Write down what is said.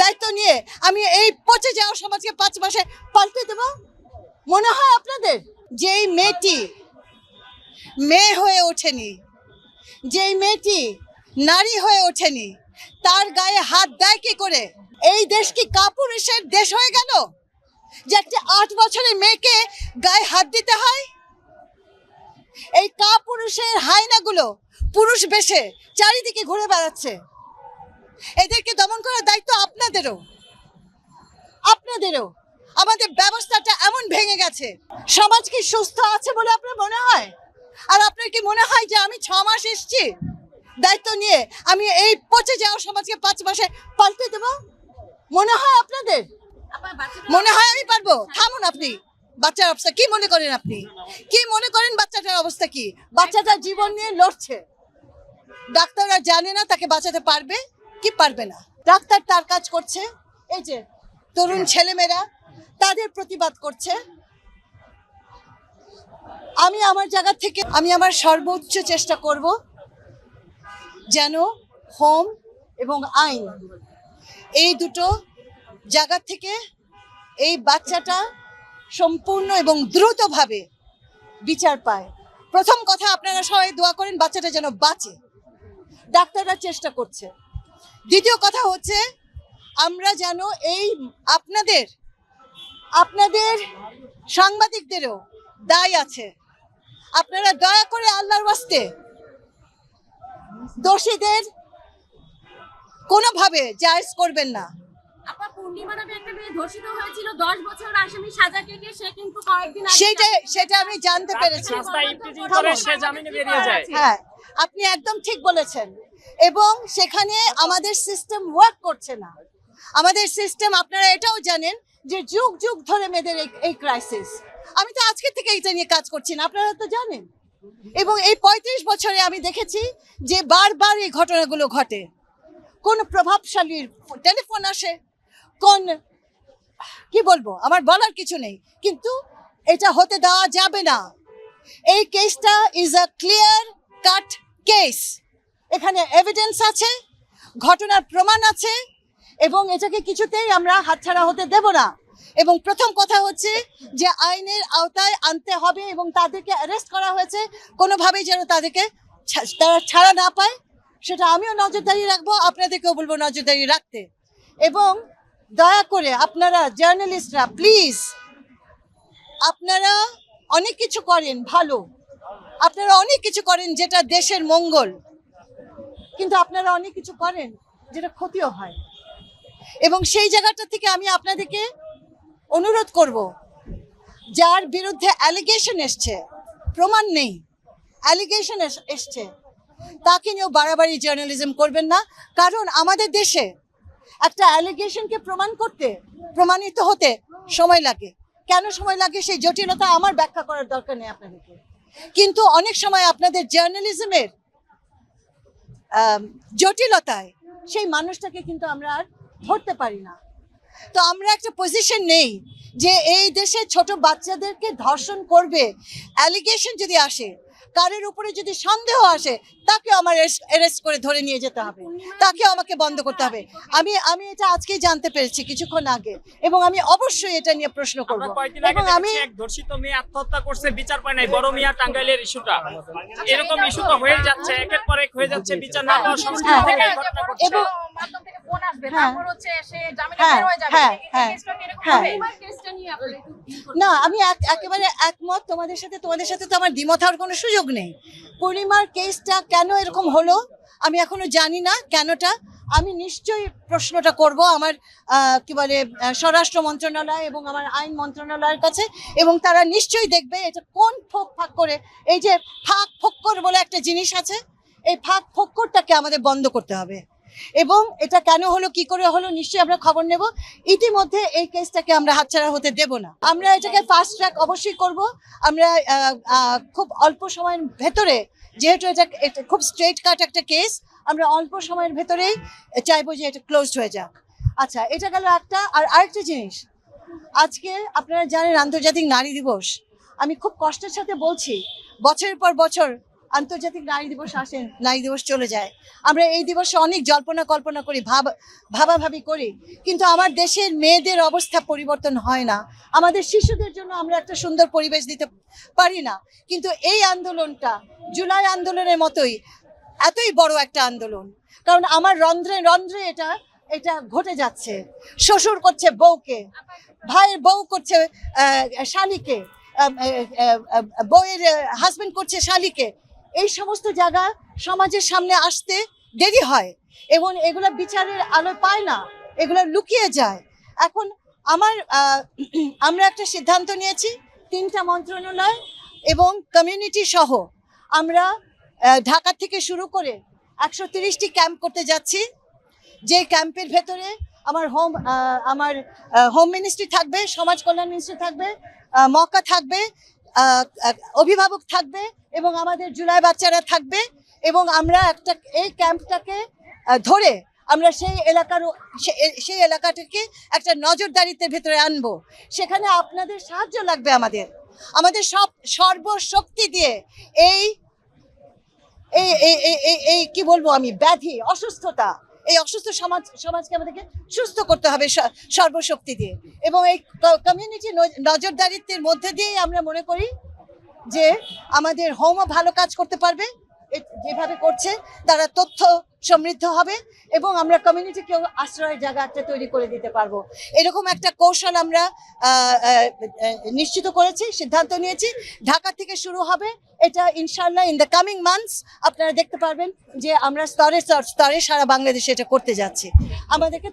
দায়িত্ব নিয়ে আমি এই পচে যাওয়া সমাজকে পাঁচ মাসে পাল্টে দেব? মনে হয় আপনাদের? যেই মেয়েটি মেয়ে হয়ে ওঠেনি, যেই মেয়েটি নারী হয়ে ওঠেনি, তার গায়ে হাত দেয় কি করে? এই দেশ কি কাপুরুষের দেশ হয়ে গেল? যে একটা আট বছরের মেয়েকে গায়ে হাত দিতে হয়? এই কাপুরুষের হায়নাগুলো পুরুষ বেশে চারিদিকে ঘুরে বেড়াচ্ছে। এদেরকে দমন করার দায়িত্ব আপনাদেরও। আপনাদেরও। আমাদের ব্যবস্থাটা এমন ভেঙে গেছে। সমাজ কি সুস্থ আছে বলে আপনার মনে হয়? আর আপনার কি মনে হয় যে আমি ছ মাস এসছি? দায়িত্ব নিয়ে আমি এই পচে যাওয়া সমাজকে পাঁচ মাসে পাল্টে দেব? মনে হয় আপনাদের? মনে হয় আমি পারব? থামুন আপনি। বাচ্চার অবস্থা কি মনে করেন আপনি? কি মনে করেন বাচ্চাটার অবস্থা কি? বাচ্চাটা জীবন নিয়ে লড়ছে। ডাক্তাররা জানে না তাকে বাঁচাতে পারবে। কি পারবে না? ডাক্তার তার কাজ করছে। এই যে তরুণ ছেলেমেয়েরা, তাদের প্রতিবাদ করছে। আমি আমার জায়গা থেকে, আমি আমার সর্বোচ্চ চেষ্টা করব যেন হোম এবং আইন এই দুটো জায়গা থেকে এই বাচ্চাটা সম্পূর্ণ এবং দ্রুতভাবে বিচার পায়। প্রথম কথা আপনারা সবাই দোয়া করেন বাচ্চাটা যেন বাঁচে। ডাক্তাররা চেষ্টা করছে। দ্বিতীয় কথা হচ্ছে আমরা যেন এই আপনাদের আপনাদের সাংবাদিকদেরও দায় আছে। আপনারা দয়া করে আল্লাহর ওয়াস্তে দোষীদের কোনোভাবে জায়জ করবেন না। সেটা সেটা আমি জানতে পেরেছি। রাস্তায় ইফটিজিং করে সে জামিনে বেরিয়ে যায়। হ্যাঁ আপনি একদম ঠিক বলেছেন। এবং সেখানে আমাদের সিস্টেম ওয়ার্ক করছে না। আমাদের সিস্টেম আপনারা এটাও জানেন যে যুগ যুগ ধরে মেয়েদের এই- ক্রাইসিস আমি তো আজকে থেকে এটা নিয়ে কাজ করছি না, আপনারা তো জানেন। এবং এই পঁয়ত্রিশ বছরে আমি দেখেছি যে বারবার এই ঘটনাগুলো ঘটে। কোন প্রভাবশালীর টেলিফোন আসে, কোন, কি বলব, আমার বলার কিছু নেই। কিন্তু এটা হতে দেওয়া যাবে না। এই কেসটা is a clear cut case এখানে এভিডেন্স আছে, ঘটনার প্রমাণ আছে, এবং এটাকে কিছুতেই আমরা হাতছাড়া হতে দেব না। এবং প্রথম কথা হচ্ছে যে আইনের আওতায় আনতে হবে এবং তাদেরকে অ্যারেস্ট করা হয়েছে, কোনোভাবেই যেন তাদেরকে তারা ছাড়া না পায়, সেটা আমিও নজরদারি রাখব, আপনাদেরকেও বলব নজরদারি রাখতে। এবং দয়া করে আপনারা জার্নালিস্টরা প্লিজ আপনারা অনেক কিছু করেন ভালো। আপনারা অনেক কিছু করেন যেটা দেশের মঙ্গল। কিন্তু আপনারা অনেক কিছু করেন যেটা ক্ষতিও হয়। এবং সেই জায়গাটা থেকে আমি আপনাদেরকে অনুরোধ করব, যার বিরুদ্ধে অ্যালিগেশন এসছে, প্রমাণ নেই অ্যালিগেশন এসছে, তাকে নিয়েও বাড়াবাড়ি জার্নালিজম করবেন না, কারণ আমাদের দেশে একটা অ্যালিগেশনকে প্রমাণ করতে, প্রমাণিত হতে সময় লাগে। কেন সময় লাগে? সেই জটিলতা আমার ব্যাখ্যা করার দরকার নেই আপনাদেরকে। কিন্তু অনেক সময় আপনাদের জার্নালিজমের জটিলতায়, সেই মানুষটাকে কিন্তু আমরা আর ধরতে পারি না। তো আমরা একটা পজিশন নেই যে এই দেশে ছোট বাচ্চাদেরকে ধর্ষণ করবে অ্যালিগেশন যদি আসে কারের উপরে যদি সন্দেহ আসে তাকে আমার অ্যারেস্ট করে ধরে নিয়ে যেতে হবে। তাকে আমাকে বন্ধ করতে হবে। আমি আমি এটা আজকেই জানতে পেরেছি কিছুক্ষণ আগে এবং আমি অবশ্যই এটা নিয়ে প্রশ্ন করব। কয়েকদিন এবং আমি এক ধর্ষিত মেয়ে আত্মহত্যা করছে বিচার পায় নাই বড় মিয়া টাঙ্গাইলের ইস্যুটা। এরকম ইস্যু তো হয়ে যাচ্ছে একের পর এক হয়ে যাচ্ছে বিচার না পাওয়ার সংস্কৃতি থেকে ঘটনা ঘটছে। এবং মাধ্যম থেকে ফোন আসবে হ্যাঁ। তারপর হচ্ছে সে জামিনে হ্যাঁ, হয়ে হ্যাঁ, হ্যাঁ, হ্যাঁ। না আমি একেবারে একমত। তোমাদের সাথে তোমাদের সাথে তো আমার দ্বিমত হওয়ার কোনো সুযোগ নেই। পূর্ণিমার কেসটা কেন এরকম হলো, আমি এখনও জানি না কেনটা। আমি নিশ্চয়ই প্রশ্নটা করব আমার কি বলে স্বরাষ্ট্র মন্ত্রণালয় এবং আমার আইন মন্ত্রণালয়ের কাছে এবং তারা নিশ্চয়ই দেখবে এটা কোন ফোক ফাঁক করে। এই যে ফাঁক ফোক্কর বলে একটা জিনিস আছে, এই ফাঁক ফোক্করটাকে আমাদের বন্ধ করতে হবে। এবং এটা কেন হলো, কি করে হলো, নিশ্চয়ই আমরা খবর নেব। ইতিমধ্যে এই কেসটাকে আমরা হাতছাড়া হতে দেব না। আমরা এটাকে ফাস্ট ট্র্যাক অবশ্যই করব। আমরা খুব অল্প সময়ের ভেতরে, যেহেতু এটা খুব স্ট্রেট কাট একটা কেস আমরা অল্প সময়ের ভেতরেই চাইব যে এটা ক্লোজড হয়ে যাক। আচ্ছা এটা গেল একটা, আর আরেকটা জিনিস। আজকে আপনারা জানেন আন্তর্জাতিক নারী দিবস। আমি খুব কষ্টের সাথে বলছি, বছরের পর বছর আন্তর্জাতিক নারী দিবস আসে, নারী দিবস চলে যায়। আমরা এই দিবসে অনেক জল্পনা কল্পনা করি, ভাব, ভাবাভাবি করি। কিন্তু আমার দেশের মেয়েদের অবস্থা পরিবর্তন হয় না। আমাদের শিশুদের জন্য আমরা একটা সুন্দর পরিবেশ দিতে পারি না। কিন্তু এই আন্দোলনটা, জুলাই আন্দোলনের মতোই, এতই বড় একটা আন্দোলন। কারণ আমার রন্ধ্রে রন্ধ্রে এটা এটা ঘটে যাচ্ছে। শ্বশুর করছে বউকে, ভাইয়ের বউ করছে শালিকে বউয়ের হাজবেন্ড করছে শালিকে। এই সমস্ত জায়গা সমাজের সামনে আসতে দেরি হয় এবং এগুলো বিচারের আলো পায় না, এগুলো লুকিয়ে যায়। এখন আমার আমরা একটা সিদ্ধান্ত নিয়েছি, তিনটা মন্ত্রণালয় এবং কমিউনিটি সহ আমরা ঢাকা থেকে শুরু করে একশো তিরিশটি ক্যাম্প করতে যাচ্ছি। যে ক্যাম্পের ভেতরে আমার হোম আমার হোম মিনিস্ট্রি থাকবে, সমাজ কল্যাণ মিনিস্ট্রি থাকবে মক্কা থাকবে অভিভাবক থাকবে এবং আমাদের জুলাই বাচ্চারা থাকবে এবং আমরা একটা এই ক্যাম্পটাকে ধরে আমরা সেই এলাকার সেই এলাকাটাকে একটা নজরদারিতে ভেতরে আনব। সেখানে আপনাদের সাহায্য লাগবে আমাদের। আমাদের সব সর্বশক্তি দিয়ে এই, এই- এই এই, কি বলব আমি, ব্যাধি, অসুস্থতা এই অসুস্থ সমাজ, সমাজকে আমাদেরকে সুস্থ করতে হবে সর্বশক্তি দিয়ে। এবং এই কমিউনিটি নজরদারিত্বের মধ্যে দিয়েই আমরা মনে করি যে আমাদের হোমও ভালো কাজ করতে পারবে। যেভাবে করছে, তারা তথ্য সমৃদ্ধ হবে এবং আমরা কমিউনিটিকেও আশ্রয়ের জায়গা একটা তৈরি করে দিতে পারব। এরকম একটা কৌশল আমরা নিশ্চিত করেছি, সিদ্ধান্ত নিয়েছি। ঢাকা থেকে শুরু হবে এটা ইনশাল্লাহ ইন দ্য কামিং মান্থস আপনারা দেখতে পারবেন যে আমরা স্তরে স্তরে সারা বাংলাদেশে এটা করতে যাচ্ছি। আমাদেরকে